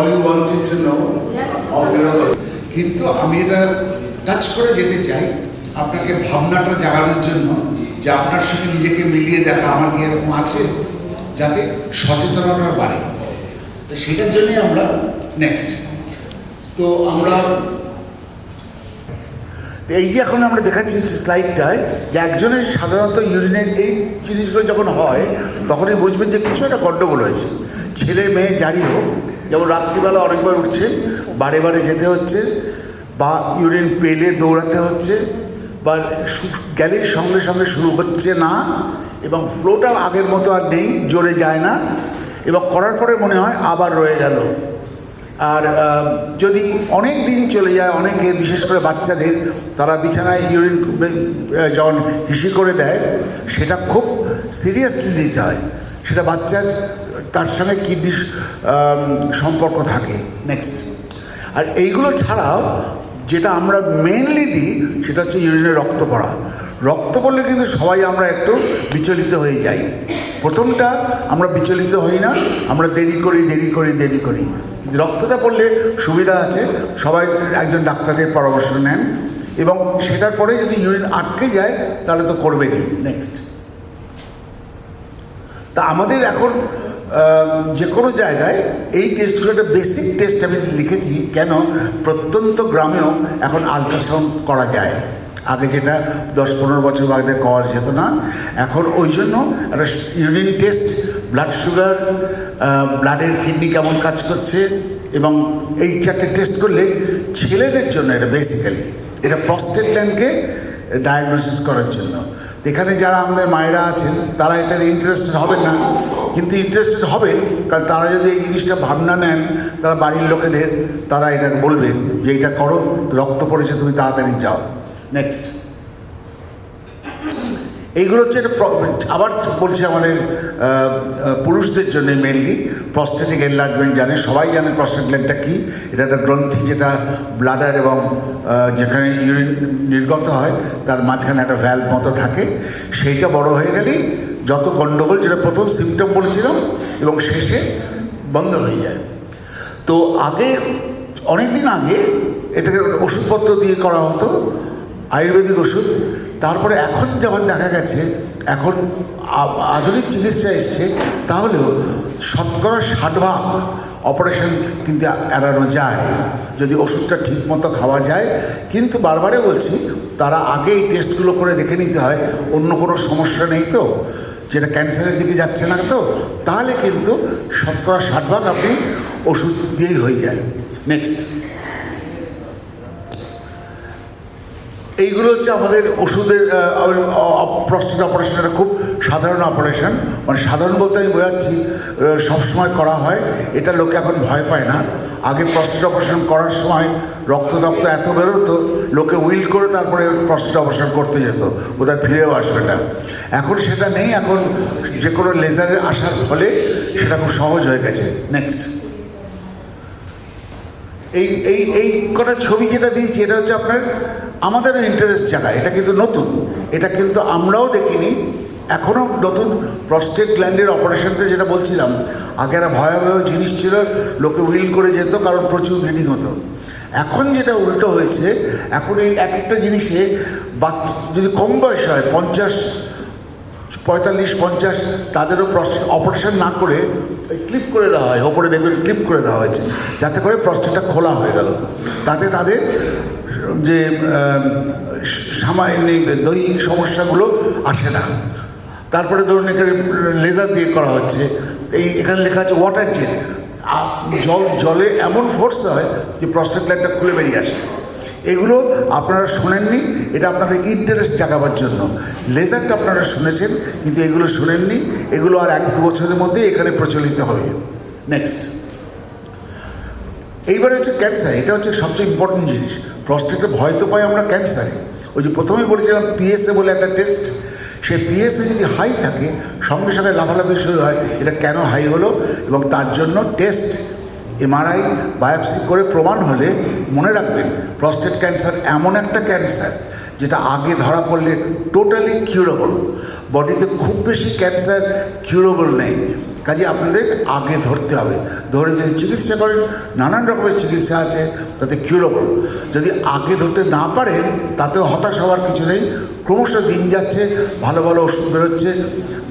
All you wanted to know of কিন্তু আমি এটা টাচ করে যেতে চাই আপনাকে ভাবনাটা জাগানোর জন্য যে আপনার সঙ্গে নিজেকে মিলিয়ে দেখা আমার কি এরকম আছে? যাতে সচেতনতা বাড়ে। তো সেটার জন্যই আমরা নেক্সট তো আমরা এই যে এখন আমরা দেখাচ্ছি স্লাইডটায় যে একজনের সাধারণত ইউরিনের এই জিনিসগুলো যখন হয় তখনই বুঝবেন যে কিছু একটা গণ্ডগোল হয়েছে। ছেলে মেয়ে যারই হোক যেমন রাত্রিবেলা অনেকবার উঠছে, বারে বারে যেতে হচ্ছে, বা ইউরিন পেলে দৌড়াতে হচ্ছে, বা গেলে সঙ্গে সঙ্গে শুরু হচ্ছে না, এবং ফ্লোটা আগের মতো আর নেই জোরে যায় না, এবং করার পরে মনে হয় আবার রয়ে গেল। আর যদি অনেক দিন চলে যায়, অনেকে বিশেষ করে বাচ্চাদের, তারা বিছানায় ইউরিন যখন হিসি করে দেয়, সেটা খুব সিরিয়াসলি নিতে হয়। সেটা বাচ্চার তার সঙ্গে কিডনির সম্পর্ক থাকে। নেক্সট আর এইগুলো ছাড়াও যেটা আমরা মেনলি দিই, সেটা হচ্ছে ইউরিনে রক্ত পড়া। রক্ত পড়লে কিন্তু সবাই আমরা একটু বিচলিত হয়ে যাই। প্রথমটা আমরা বিচলিত হই না, আমরা দেরি করি দেরি করি দেরি করি। রক্তটা পড়লে সুবিধা আছে, সবাই একজন ডাক্তারের পরামর্শ নেন। এবং সেটার পরে যদি ইউরিন আটকে যায়, তাহলে তো করবেনই। নেক্সট তা আমাদের এখন যে কোনো জায়গায় এই টেস্টগুলো একটা বেসিক টেস্ট আমি লিখেছি কেন প্রত্যন্ত গ্রামেও এখন আলট্রাসাউন্ড করা যায়। আগে যেটা দশ পনেরো বছর আগে করা যেত না, এখন ওই জন্য একটা ইউরিন টেস্ট ব্লাড সুগার ব্লাডের কিডনি কেমন কাজ করছে এবং এই চারটে টেস্ট করলে ছেলেদের জন্য এটা বেসিক্যালি এটা প্রস্টেট গ্ল্যান্ডকে ডায়াগনোসিস করার জন্য। এখানে যারা আমাদের মায়েরা আছেন, তারা এতে ইন্টারেস্টেড হবেন না। কিন্তু ইন্টারেস্টেড হবেন, কারণ তারা যদি এই জিনিসটা ভাবনা নেন, তারা বাড়ির লোকেদের, তারা এটা বলবেন যে এটা করো, রক্ত পড়েছে, তুমি তাড়াতাড়ি যাও। নেক্সট এইগুলো হচ্ছে একটা আবার বলছি আমাদের পুরুষদের জন্য মেনলি প্রস্টেটিক এনলার্জমেন্ট জানে, সবাই জানে প্রস্টেট গ্ল্যান্ডটা কী, এটা একটা গ্রন্থি যেটা ব্লাডার এবং যেখানে ইউরিন নির্গত হয়, তার মাঝখানে একটা ভ্যালভ মতো থাকে, সেইটা বড় হয়ে গেলেই যত গণ্ডগোল যেটা প্রথম সিমটম বলেছিলাম, এবং শেষে বন্ধ হয়ে যায়। তো আগে অনেক দিন আগে এ থেকে ওষুধপত্র দিয়ে করা হতো, আয়ুর্বেদিক ওষুধ। তারপরে এখন যখন দেখা গেছে, এখন আধুনিক চিকিৎসা এসছে, তাহলেও শতকরা ষাট ভাগ অপারেশন কিন্তু এড়ানো যায়, যদি ওষুধটা ঠিকমতো খাওয়া যায়। কিন্তু বারবারে বলছি, তারা আগে এই টেস্টগুলো করে দেখে নিতে হয়, অন্য কোনো সমস্যা নেই তো। যেটা ক্যান্সারের দিকে যাচ্ছে না তো, তাহলে কিন্তু শতকরা ষাট ভাগ আপনি ওষুধ দিয়েই হয়ে যায়। নেক্সট এইগুলো হচ্ছে আমাদের ওষুধের প্রস্টেট অপারেশন খুব সাধারণ অপারেশন মানে সাধারণ বলতে আমি বোঝাচ্ছি সবসময় করা হয়। এটা লোকে এখন ভয় পায় না। আগে প্রস্টেট অপারেশন করার সময় রক্ত রক্ত এত বেরোতো, লোকে উইল করে তারপরে প্রস্টেট অপারেশন করতে যেত বোধহয় ফিরেও আসবে না। এখন সেটা নেই, এখন যে কোনো লেজারের আসার ফলে সেটা খুব সহজ হয়ে গেছে। নেক্সট এই এই এই কটা ছবি যেটা দিয়েছি, এটা হচ্ছে আপনার আমাদেরও ইন্টারেস্ট জায়গা এটা কিন্তু নতুন। এটা কিন্তু আমরাও দেখিনি এখনও নতুন প্রস্টেট গ্ল্যান্ডের অপারেশনটা যেটা বলছিলাম, আগে একটা ভয়াবহ জিনিস ছিল, লোকে উইল করে যেত কারণ প্রচুর ব্লিডিং হতো। এখন যেটা উল্টো হয়েছে, এখন এই এক একটা জিনিসে বাচ্চা যদি কম বয়স হয়, পঞ্চাশ, পঁয়তাল্লিশ, পঞ্চাশ, তাদেরও অপারেশন না করে ক্লিপ করে দেওয়া হয়, ওপরে দেখবেন ক্লিপ করে দেওয়া হয়েছে, যাতে করে প্রস্টেটটা খোলা হয়ে গেল। তাতে তাদের যে সামান্য দৈহিক সমস্যাগুলো আসে না। তারপরে ধরুন এখানে লেজার দিয়ে করা হচ্ছে, এই এখানে লেখা আছে ওয়াটার জেট জল, জলে এমন ফোর্স হয় যে প্রস্টেট লাইনটা খুলে বেরিয়ে আসে। এগুলো আপনারা শোনেননি, এটা আপনাদের ইন্টারেস্ট জাগাবার জন্য। লেজারটা আপনারা শুনেছেন, কিন্তু এগুলো শোনেননি, এগুলো আর এক দু বছরের মধ্যে এখানে প্রচলিত হবে। নেক্সট এইবারে হচ্ছে ক্যান্সার এটা হচ্ছে সবচেয়ে ইম্পর্টেন্ট জিনিস। প্রস্টেটে ভয় তো পাই আমরা ক্যান্সারে ওই যে প্রথমেই বলেছিলাম পিএসএ বলে একটা টেস্ট সেই পিএসএ যদি হাই থাকে, সঙ্গে সঙ্গে লাফালাফি শুরু হয়, এটা কেন হাই হলো? এবং তার জন্য টেস্ট এমআরআই বায়োপসি করে প্রমাণ হলে মনে রাখবেন প্রস্টেট ক্যান্সার এমন একটা ক্যান্সার যেটা আগে ধরা পড়লে টোটালি কিউরেবল বডিতে খুব বেশি ক্যান্সার কিউরেবল নেই। কাজে আপনাদের আগে ধরতে হবে। ধরে যদি চিকিৎসা করেন, নানান রকমের চিকিৎসা আছে, তাতে কিউরেবল যদি আগে ধরতে না পারেন, তাতেও হতাশ হওয়ার কিছু নেই। ক্রমশ দিন যাচ্ছে, ভালো ভালো ওষুধ বেরোচ্ছে,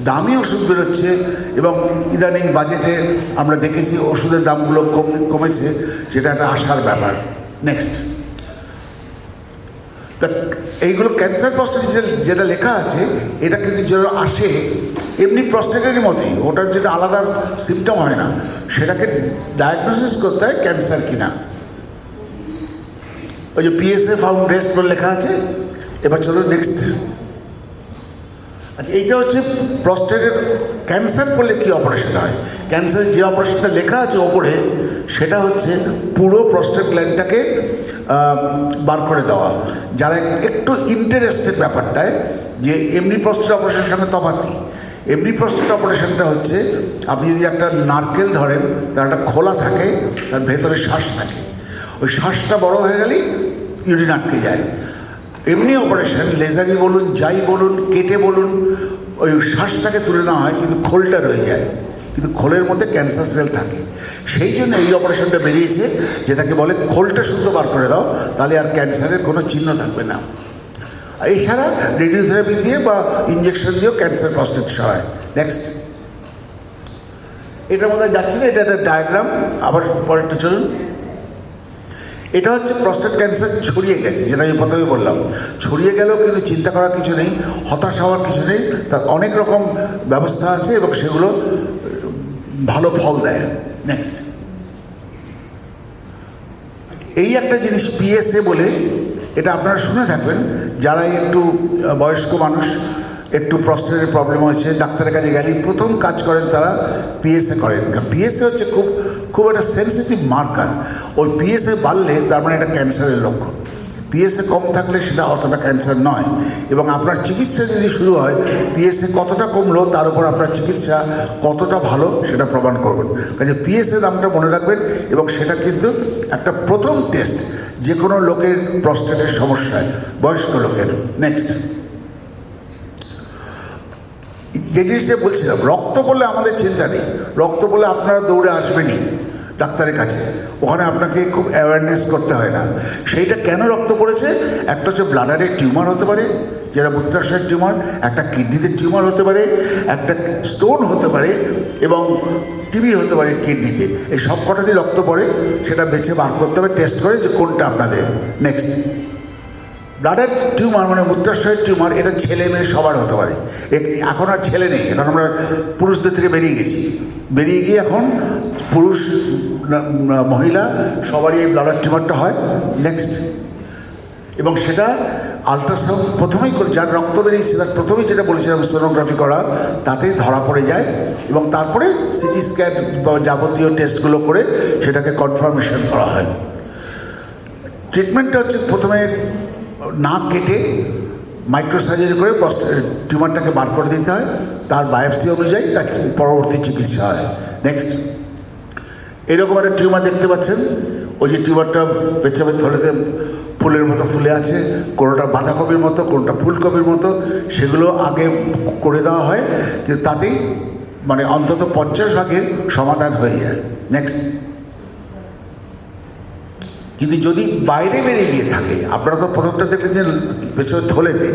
দামি ওষুধ বেরোচ্ছে এবং ইদানিং বাজেটে আমরা দেখেছি ওষুধের দামগুলো কম, কমেছে, সেটা একটা আশার ব্যাপার। নেক্সট তা এইগুলো ক্যান্সার প্রস্টেট যেটা লেখা আছে, এটা কিন্তু যেন আসে, এমনি প্রস্টেটেরই মতোই, ওটার যেটা আলাদা সিমটম হয় না, সেটাকে ডায়াগনোসিস করতে হয় ক্যান্সার কিনা। ওই যে পিএসএ ফাউন্ড রেস্ট বলে লেখা আছে, এবার চলো নেক্সট আচ্ছা এইটা হচ্ছে প্রস্টেটের ক্যান্সার করলে কী অপারেশন হয়? ক্যান্সার যে অপারেশনটা লেখা আছে ওপরে, সেটা হচ্ছে পুরো প্রস্টেট গ্ল্যান্ডটাকে বার করে দেওয়া। যারা একটু ইন্টারেস্টেড ব্যাপারটায়, যে এমনি প্রস্টেট অপারেশনের সঙ্গে তফাৎ কী? এমনি প্রস্টেট অপারেশনটা হচ্ছে, আপনি যদি একটা নারকেল ধরেন, তার একটা খোলা থাকে, তার ভেতরে শ্বাস থাকে। ওই শ্বাসটা বড় হয়ে গেলেই ইউরিন আটকে যায়। এমনি অপারেশন লেজারি বলুন, যাই বলুন, কেটে বলুন, ওই শ্বাসটাকে তুলে নেওয়া হয়, কিন্তু খোলটা রয়ে যায়। কিন্তু খোলের মধ্যে ক্যান্সার সেল থাকে। সেই জন্য এই অপারেশনটা বেরিয়েছে, যেটাকে বলে খোলটা শুদ্ধ বার করে দাও, তাহলে আর ক্যান্সারের কোনো চিহ্ন থাকবে না। এছাড়া রেডিওথেরাপি দিয়ে বা ইঞ্জেকশন দিয়েও ক্যান্সার প্রস্টেট সরায় নেক্সট এটার মধ্যে যাচ্ছে না, এটা একটা ডায়াগ্রাম, আবার পরেরটা চলুন। এটা হচ্ছে প্রস্টেট ক্যান্সার ছড়িয়ে গেছে, যেটা আমি প্রথমে বললাম। ছড়িয়ে গেলেও কিন্তু চিন্তা করার কিছু নেই, হতাশ হওয়ার কিছু নেই, তার অনেক রকম ব্যবস্থা আছে এবং সেগুলো ভালো ফল দেয়। নেক্সট এই একটা জিনিস পিএসএ বলে, এটা আপনারা শুনে থাকবেন। যারা একটু বয়স্ক মানুষ, একটু প্রস্টেটের প্রবলেম হয়েছে, ডাক্তারের কাছে গেলেই প্রথম কাজ করেন তারা পিএসএ করেন। পিএসএ হচ্ছে খুব খুব একটা সেন্সিটিভ মার্কার ওই পিএসএ বাড়লে তার মানে এটা ক্যান্সারের লক্ষণ। পিএসএ কম থাকলে সেটা অতটা ক্যান্সার নয়। এবং আপনার চিকিৎসা যদি শুরু হয় পিএসএ কতটা কমলো, তার উপর আপনার চিকিৎসা কতটা ভালো সেটা প্রমাণ করবেন। কাজে পিএসএ নামটা মনে রাখবেন এবং সেটা কিন্তু একটা প্রথম টেস্ট যে কোনো লোকের প্রস্টেটের সমস্যায়, বয়স্ক লোকের। নেক্সট যে জিনিসটা বলছিলাম, রক্ত বলে আমাদের চিন্তা নেই। রক্ত বলে আপনারা দৌড়ে আসবেনই। ডাক্তারের কাছে। ওখানে আপনাকে খুব অ্যাওয়ারনেস করতে হয় না। সেইটা কেন রক্ত পড়েছে? একটা হচ্ছে ব্লাডারের টিউমার হতে পারে, যেটা মূত্রাশয়ের টিউমার একটা কিডনিতে টিউমার হতে পারে, একটা স্টোন হতে পারে এবং টিবি হতে পারে কিডনিতে এই সব কটাতেই রক্ত পড়ে, সেটা বেছে বার করতে হবে টেস্ট করে যে কোনটা আপনাদের। নেক্সট ব্লাডের টিউমার মানে মূত্রাশয়ের টিউমার এটা ছেলে মেয়ে সবার হতে পারে। এখন আর ছেলে নেই এখন আমরা পুরুষদের থেকে বেরিয়ে গেছি। বেরিয়ে গিয়ে এখন পুরুষ মহিলা, সবারই এই ব্লাডার টিউমারটা হয়। নেক্সট এবং সেটা আলট্রাসাউন্ড প্রথমেই করে, যার রক্ত বেরিয়েছে তার প্রথমেই যেটা বলেছিলাম সোনোগ্রাফি করা তাতে ধরা পড়ে যায়। এবং তারপরে সিটি স্ক্যান বা যাবতীয় টেস্টগুলো করে সেটাকে কনফার্মেশন করা হয়। ট্রিটমেন্টটা হচ্ছে প্রথমে নাক কেটে মাইক্রোসার্জারি করে টিউমারটাকে বার করে দিতে হয়। তার বায়োপসি অনুযায়ী তার পরবর্তী চিকিৎসা হয়। নেক্সট এরকম একটা টিউমার দেখতে পাচ্ছেন? ওই যে টিউমারটা পেছাবের থলেতে ফুলের মতো ফুলে আছে, কোনোটা বাঁধাকপির মতো, কোনোটা ফুলকপির মতো, সেগুলো আগে করে দেওয়া হয়, কিন্তু তাতেই মানে অন্তত পঞ্চাশ ভাগের সমাধান হয়ে যায়। নেক্সট কিন্তু যদি বাইরে বেরিয়ে গিয়ে থাকে, আপনারা তো প্রথমটা দেখলেন যে পেছনে থলেতে,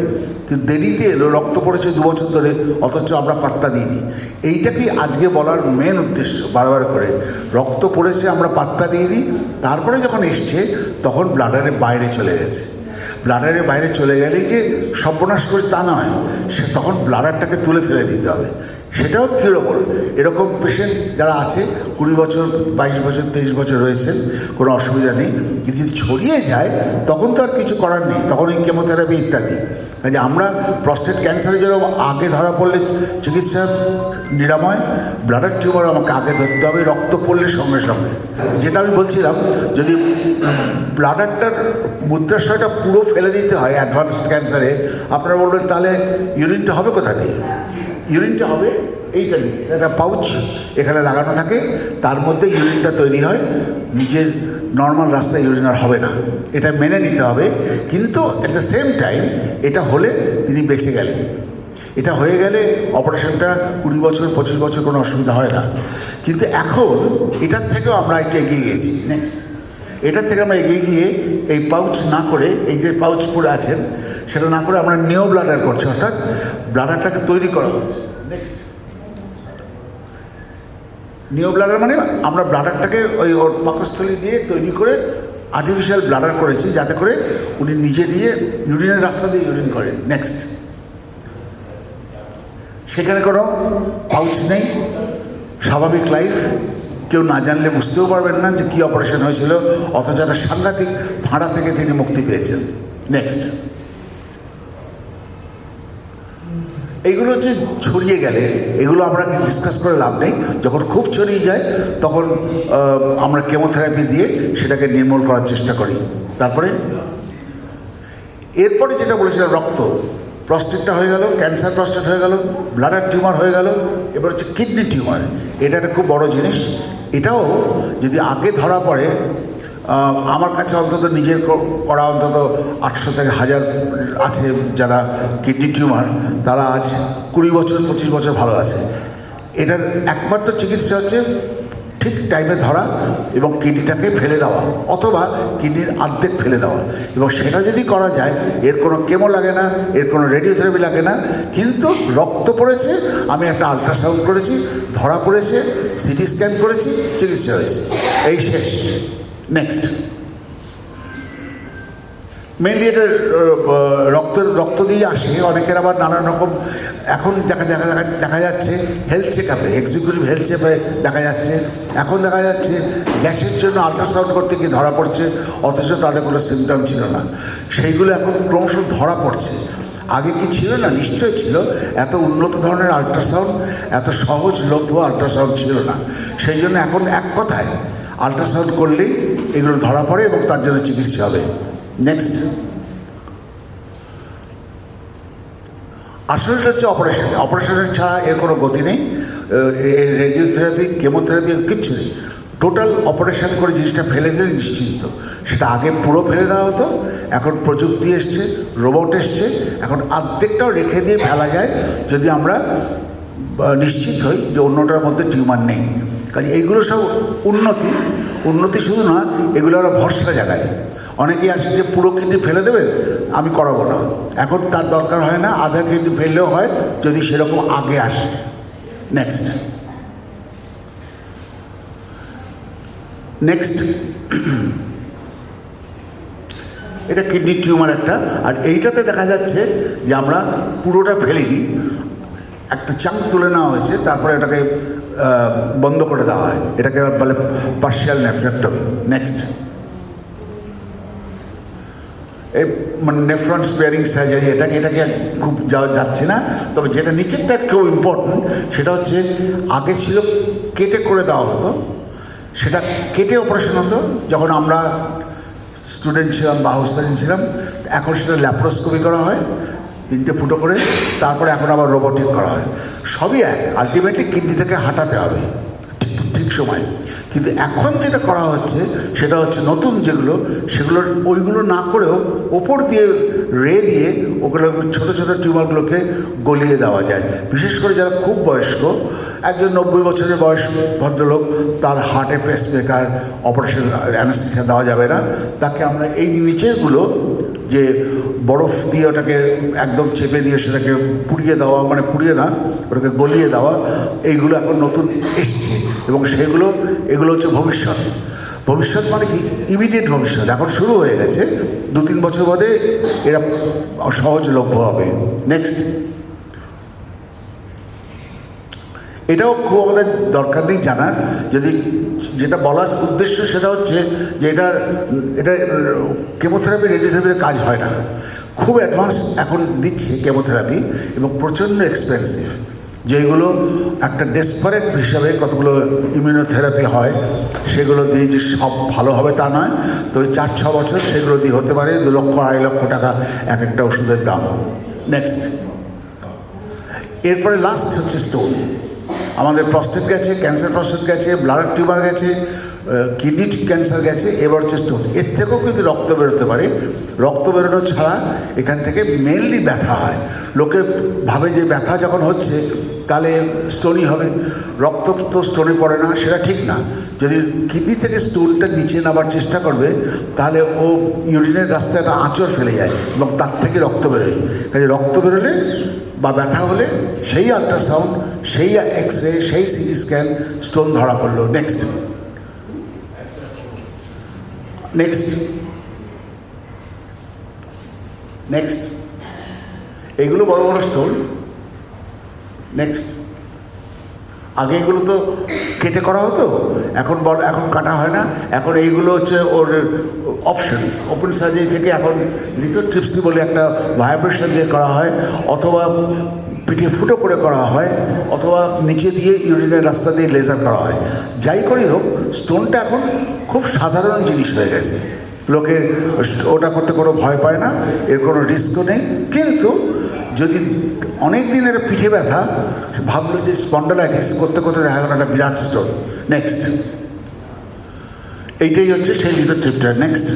কিন্তু দেরিতে এলো, রক্ত পড়েছে দু বছর ধরে, অথচ আমরা পাত্তা দিইনি। এইটাকেই আজকে বলার মেন উদ্দেশ্য বারবার করে? রক্ত পড়েছে, আমরা পাত্তা দিইনি। তারপরে যখন এসছে, তখন ব্লাডারের বাইরে চলে গেছে। ব্লাডারের বাইরে চলে গেলেই যে সর্বনাশ করেছে তা নয়, সে তখন ব্লাডারটাকে তুলে ফেলে দিতে হবে। সেটাও কীরকম এরকম পেশেন্ট যারা আছে, কুড়ি বছর, বাইশ বছর, তেইশ বছর রয়েছেন, কোনো অসুবিধা নেই। কিন্তু যদি ছড়িয়ে যায়, তখন তো আর কিছু করার নেই। তখন ওই কেমোথেরাপি ইত্যাদি। কাজে আমরা প্রস্টেট ক্যান্সারে যেরকম আগে ধরা পড়লে চিকিৎসা নিরাময় ব্লাডার টিউমার আমাকে আগে ধরতে হবে, রক্ত পড়লে সঙ্গে সঙ্গে। যেটা আমি বলছিলাম, যদি ব্লাডারটার মুদ্রাশয়টা পুরো ফেলে দিতে হয় অ্যাডভান্স ক্যান্সারে আপনারা বলবেন, তাহলে ইউরিনটা হবে কোথা দিয়ে? ইউরিনটা হবে এইটা নিয়ে। একটা পাউচ এখানে লাগানো থাকে। তার মধ্যে ইউরিনটা তৈরি হয়। নিজের নর্মাল রাস্তায় ইউরিন আর হবে না। এটা মেনে নিতে হবে। কিন্তু অ্যাট দ্য সেম টাইম এটা হলে তিনি বেঁচে গেলেন। এটা হয়ে গেলে অপারেশনটা কুড়ি বছর পঁচিশ বছর কোনো অসুবিধা হয় না। কিন্তু এখন এটার থেকেও আমরা একটু এগিয়ে গিয়েছি। নেক্সট এটার থেকে আমরা এগিয়ে গিয়ে এই পাউচ না করে এই যে পাউচ পরে আছেন সেটা না করে আমরা নিও ব্লাডার করছি, অর্থাৎ ব্লাডারটাকে তৈরি করা হচ্ছে। নেক্সট নিও ব্লাডার মানে আমরা ব্লাডারটাকে ওই ওর পাকস্থলী দিয়ে তৈরি করে আর্টিফিশিয়াল ব্লাডার করেছি, যাতে করে উনি নিজে দিয়ে ইউরিনের রাস্তা দিয়ে ইউরিন করেন। নেক্সট সেখানে কোনো পাউচ নেই। স্বাভাবিক লাইফ কেউ না জানলে বুঝতেও পারবেন না যে কী অপারেশন হয়েছিল, অথচ একটা সাংঘাতিক ভাড়া থেকে তিনি মুক্তি পেয়েছেন। নেক্সট এইগুলো হচ্ছে ছড়িয়ে গেলে, এগুলো আমরা ডিসকাস করে লাভ নেই? যখন খুব ছড়িয়ে যায়, তখন আমরা কেমোথেরাপি দিয়ে সেটাকে নির্মূল করার চেষ্টা করি। তারপরে? এরপরে যেটা বলেছিলাম, রক্ত। প্রস্টেটটা হয়ে গেল ক্যান্সার প্রস্টেট হয়ে গেল ব্লাডার টিউমার হয়ে গেল, এবার হচ্ছে কিডনি টিউমার এটা একটা খুব বড় জিনিস। এটাও যদি আগে ধরা পড়ে আমার কাছে অন্তত নিজের করা অন্তত আটশো থেকে হাজার আছে যারা কিডনি টিউমার, তারা আজ কুড়ি বছর, পঁচিশ বছর ভালো আছে। এটার একমাত্র চিকিৎসা হচ্ছে ঠিক টাইমে ধরা এবং কিডনিটাকে ফেলে দেওয়া অথবা কিডনির আর্ধেক ফেলে দেওয়া। এবং সেটা যদি করা যায়, এর কোনো কেমো লাগে না, এর কোনো রেডিওথেরাপি লাগে না। কিন্তু রক্ত পড়েছে, আমি একটা আলট্রাসাউন্ড করেছি, ধরা পড়েছে সিটি স্ক্যান করেছি, চিকিৎসা হয়েছে। এই শেষ। নেক্সট মেনলি এটা রক্ত রক্ত দিয়ে আসে। অনেকের আবার নানান রকম এখন দেখা দেখা দেখা দেখা যাচ্ছে হেলথ চেক আপে এক্সিকিউটিভ হেলথ চেপে দেখা যাচ্ছে। এখন দেখা যাচ্ছে গ্যাসের জন্য আলট্রাসাউন্ড করতে গিয়ে ধরা পড়ছে, অথচ তাদের কোনো সিমটম ছিল না। সেইগুলো এখন ক্রমশ ধরা পড়ছে। আগে কি ছিল না? নিশ্চয় ছিল। এত উন্নত ধরনের আলট্রাসাউন্ড এত সহজলভ্য আলট্রাসাউন্ড ছিল না। সেই জন্য এখন এক কথায় আলট্রাসাউন্ড করলেই এগুলো ধরা পড়ে এবং তার জন্য চিকিৎসা হবে। নেক্সট আসলটা হচ্ছে অপারেশন অপারেশনের ছাড়া এর কোনো গতি নেই। রেডিওথেরাপি কেমোথেরাপি কিচ্ছু নেই। টোটাল অপারেশন করে জিনিসটা ফেলে দিলে নিশ্চিন্ত। সেটা আগে পুরো ফেলে দেওয়া হতো, এখন প্রযুক্তি এসছে রোবট এসছে, এখন অর্ধেকটাও রেখে দিয়ে ফেলা যায় যদি আমরা নিশ্চিত হই যে অন্যটার মধ্যে টিউমার নেই। কাজে এইগুলো সব উন্নতি। উন্নতি শুধু না, এগুলো আমরা ভরসা জায়গায় অনেকেই আসে যে, পুরো কিডনি ফেলে দেবেন আমি করাবো না। এখন তার দরকার হয় না, আধা কিডনি ফেললেও হয়, যদি সেরকম আগে আসে। নেক্সট নেক্সট এটা কিডনি টিউমার একটা, আর এইটাতে দেখা যাচ্ছে যে, আমরা পুরোটা ফেলিনি, একটা চাং তুলে নেওয়া হয়েছে, তারপরে এটাকে বন্ধ করে দেওয়া হয়। এটাকে বলে পার্শিয়াল নেফ্রেক্টমি নেক্সট এই মানে নেফ্রন স্পেয়ারিং সার্জারি এটাকে এটাকে খুব যাওয়া যাচ্ছে না। তবে যেটা নিচেরটা খুব ইম্পর্টেন্ট সেটা হচ্ছে আগে ছিল কেটে করে দেওয়া হতো। সেটা কেটে অপারেশন হতো, যখন আমরা স্টুডেন্ট ছিলাম বা হোস্টেল ছিলাম। এখন সেটা ল্যাপ্রোস্কোপি করা হয়। তিনটে ফুটো করে তারপরে এখন আবার রোবোটিক করা হয়। সবই এক। আলটিমেটলি কিডনি থেকে হাঁটাতে হবে। ঠিক সময়। কিন্তু এখন যেটা করা হচ্ছে, সেটা হচ্ছে নতুন যেগুলো, সেগুলোর ওইগুলো না করেও ওপর দিয়ে রে দিয়ে ওগুলো ছোটো ছোটো টিউমারগুলোকে গলিয়ে দেওয়া যায়। বিশেষ করে যারা খুব বয়স্ক, একজন নব্বই বছরের বয়স ভদ্রলোক, তার হার্টে পেসমেকার অপারেশন অ্যানাস্থেসিয়া দেওয়া যাবে না। তাকে আমরা এই নিচেরগুলো যে বরফ দিয়ে ওটাকে একদম চেপে দিয়ে সেটাকে পুড়িয়ে দেওয়া মানে পুড়িয়ে না, ওটাকে গলিয়ে দেওয়া, এইগুলো এখন নতুন এসছে এবং সেগুলো, এগুলো হচ্ছে ভবিষ্যৎ। ভবিষ্যৎ মানে কি? ইমিডিয়েট ভবিষ্যৎ। এখন শুরু হয়ে গেছে, দু তিন বছর বাদে এরা সহজলভ্য হবে। নেক্সট এটাও খুব আমাদের দরকার নেই জানার। যদি যেটা বলার উদ্দেশ্য সেটা হচ্ছে যে এটা এটা কেমোথেরাপি রেডিওথেরাপিতে কাজ হয় না। খুব অ্যাডভান্স এখন দিচ্ছে কেমোথেরাপি এবং প্রচণ্ড এক্সপেন্সিভ। যেগুলো একটা ডেসপারেট হিসাবে কতগুলো ইমিউনোথেরাপি হয়, সেগুলো দিয়ে যে সব ভালো হবে তা নয়, তবে চার ছ বছর সেগুলো দিয়ে হতে পারে, দু লক্ষ, আড়াই লক্ষ টাকা এক একটা ওষুধের দাম। নেক্সট এরপরে লাস্ট হচ্ছে স্টোন আমাদের প্রস্টেট গেছে ক্যান্সার প্রস্টেট গেছে ব্লাডার টিউমার গেছে কিডনি ক্যান্সার গেছে, এবার হচ্ছে স্টোন এর থেকেও কিন্তু রক্ত বেরোতে পারে। রক্ত বেরোনো ছাড়া এখান থেকে মেনলি ব্যথা হয়। লোকে ভাবে যে ব্যথা যখন হচ্ছে, তাহলে স্টোনই হবে। রক্ত তো স্টোনে পড়ে না, সেটা ঠিক না। যদি কিডনি থেকে স্টোনটা নিচে নামার চেষ্টা করবে, তাহলে ও ইউরিনের রাস্তায় একটা আঁচড় ফেলে যায় এবং তার থেকে রক্ত বেরোয়। কাজে রক্ত বেরোলে বা ব্যথা হলে সেই আল্ট্রাসাউন্ড সেই এক্স রে সেই সিটি স্ক্যান স্টোন ধরা পড়ল। নেক্সট নেক্সট নেক্সট এগুলো বড় বড় স্টোন নেক্সট আগে এগুলো তো কেটে করা হতো, এখন বড়, এখন কাটা হয় না। এখন এইগুলো হচ্ছে ওর অপশনস ওপেন সার্জারি থেকে এখন লিথোট্রিপসি বলে একটা ভাইব্রেশন দিয়ে করা হয়, অথবা পিঠে ফুটো করে করা হয়, অথবা নিচে দিয়ে ইউরিনের রাস্তা দিয়ে লেজার করা হয়। যাই করেই হোক স্টোনটা এখন খুব সাধারণ জিনিস হয়ে গেছে। লোকে ওটা করতে কোনো ভয় পায় না, এর কোনো রিস্কও নেই। কিন্তু যদি অনেক দিনের পিঠে ব্যথা ভাবলো যে স্পন্ডালাইটিস করতে করতে দেখা গেল একটা বিরাট স্টোন নেক্সট এইটাই হচ্ছে সেই লিথো ট্রিপটা নেক্সট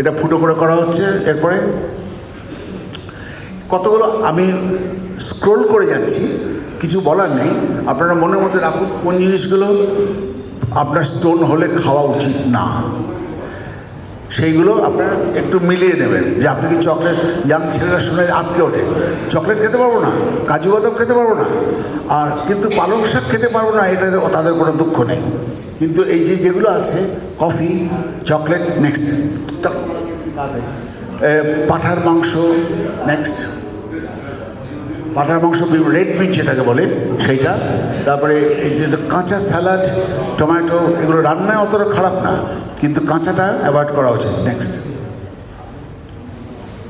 এটা ফুটো করে করা হচ্ছে, এরপরে কতগুলো আমি স্ক্রোল করে যাচ্ছি কিছু বলার নেই। আপনারা মনের মধ্যে রাখুন কোন জিনিসগুলো আপনার স্টোন হলে খাওয়া উচিত না। সেইগুলো আপনারা একটু মিলিয়ে নেবেন। যে আপনি কি চকলেট ইয়াং ছেলেরা শুনে আটকে ওঠে। চকলেট খেতে পারব না কাজু বাদাম খেতে পারব না আর কিন্তু পালং শাক খেতে পারব না এটা তাদের কোনো দুঃখ নেই। কিন্তু এই যে যেগুলো আছে কফি চকলেট নেক্সট পাঠার মাংস নেক্সট পাঠার মাংস রেড মিট যেটাকে বলে, সেইটা। তারপরে কাঁচা স্যালাড টমেটো এগুলো রান্নায় অতটা খারাপ না, কিন্তু কাঁচাটা অ্যাভয়েড করা উচিত নেক্সট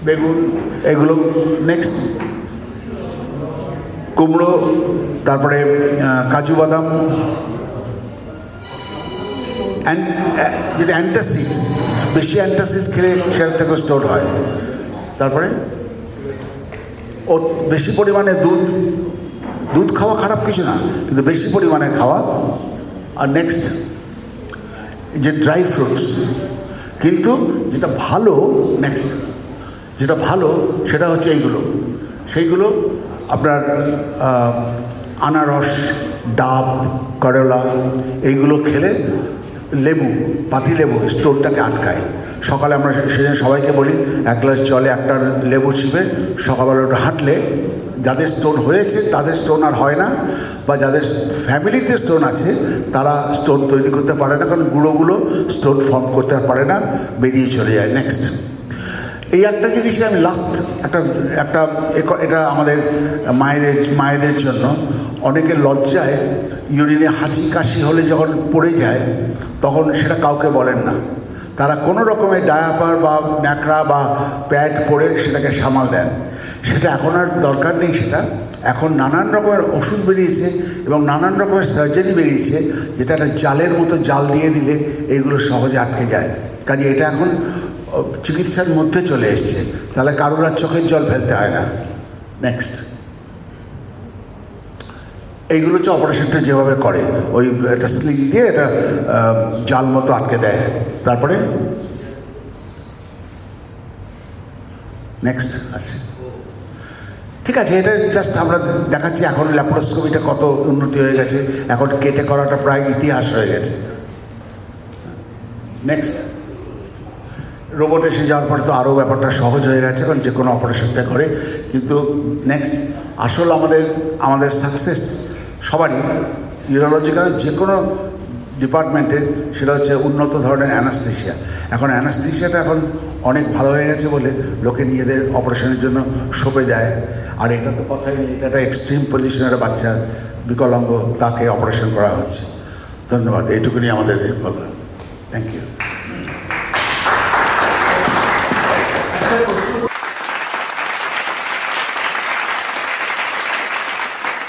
বেগুন, এগুলো নেক্সট কুমড়ো, তারপরে কাজু বাদাম। যেটা অ্যান্টাসিডস বেশি অ্যান্টাসিডস খেলে সেটার থেকে স্টোর হয়। তারপরে ও বেশি পরিমাণে দুধ দুধ খাওয়া খারাপ কিছু না, কিন্তু বেশি পরিমাণে খাওয়া। আর নেক্সট যে ড্রাই ফ্রুটস কিন্তু যেটা ভালো নেক্সট যেটা ভালো, সেটা হচ্ছে এইগুলো। সেইগুলো আপনার আনারস, ডাব, করলা, এইগুলো খেলে লেবু পাতি লেবু স্টোনটাকে আটকায়। সকালে আমরা সেদিন সবাইকে বলি, এক গ্লাস জলে একটা লেবু চিপে সকালবেলা ওটা হাঁটলে যাদের স্টোন হয়েছে তাদের স্টোন আর হয় না, বা যাদের ফ্যামিলিতে স্টোন আছে তারা স্টোন তৈরি করতে পারে না, কারণ গুঁড়োগুলো স্টোন ফর্ম করতে পারে না, বেরিয়ে চলে যায়। নেক্সট এই একটা জিনিস আমি লাস্ট একটা একটা এটা আমাদের মায়েদের মায়েদের জন্য। অনেকে লজ্জায় ইউরিনে হাঁচি কাশি হলে যখন পড়ে যায়, তখন সেটা কাউকে বলেন না। তারা কোনো রকমের ডায়াপার বা ন্যাকড়া বা প্যাড পরে সেটাকে সামাল দেন। সেটা এখন আর দরকার নেই সেটা। এখন নানান রকমের ওষুধ বেরিয়েছে এবং নানান রকমের সার্জারি বেরিয়েছে যেটা একটা জালের মতো জাল দিয়ে দিলে এইগুলো সহজে আটকে যায়। কাজে এটা এখন চিকিৎসার মধ্যে চলে এসছে। তাহলে কারোর আর চোখের জল ফেলতে হয় না। নেক্সট এইগুলো হচ্ছে অপারেশনটা যেভাবে করে। ওই একটা স্লিং দিয়ে এটা জাল মতো আটকে দেয়। তারপরে? নেক্সট আছে ঠিক আছে, এটা জাস্ট আমরা দেখাচ্ছি এখন ল্যাপ্রোস্কোপিটা কত উন্নতি হয়ে গেছে। এখন কেটে করাটা প্রায় ইতিহাস হয়ে গেছে। নেক্সট রোবট এসে যাওয়ার পরে তো আরও ব্যাপারটা সহজ হয়ে গেছে কারণ যে কোনো অপারেশনটা করে। কিন্তু নেক্সট আসল আমাদের আমাদের সাকসেস সবারই ইউরোলজিক্যাল যে কোনো ডিপার্টমেন্টের সেটা হচ্ছে উন্নত ধরনের অ্যানাস্থেশিয়া এখন অ্যানাস্থেশিয়াটা এখন অনেক ভালো হয়ে গেছে বলে লোকে নিজেদের অপারেশনের জন্য সঁপে দেয়। আর এটা তো কথাই নেই, এটা একটা এক্সট্রিম পজিশনের বাচ্চার বিকলাঙ্গ তাকে অপারেশন করা হচ্ছে। ধন্যবাদ, এইটুকুনি আমাদের বলা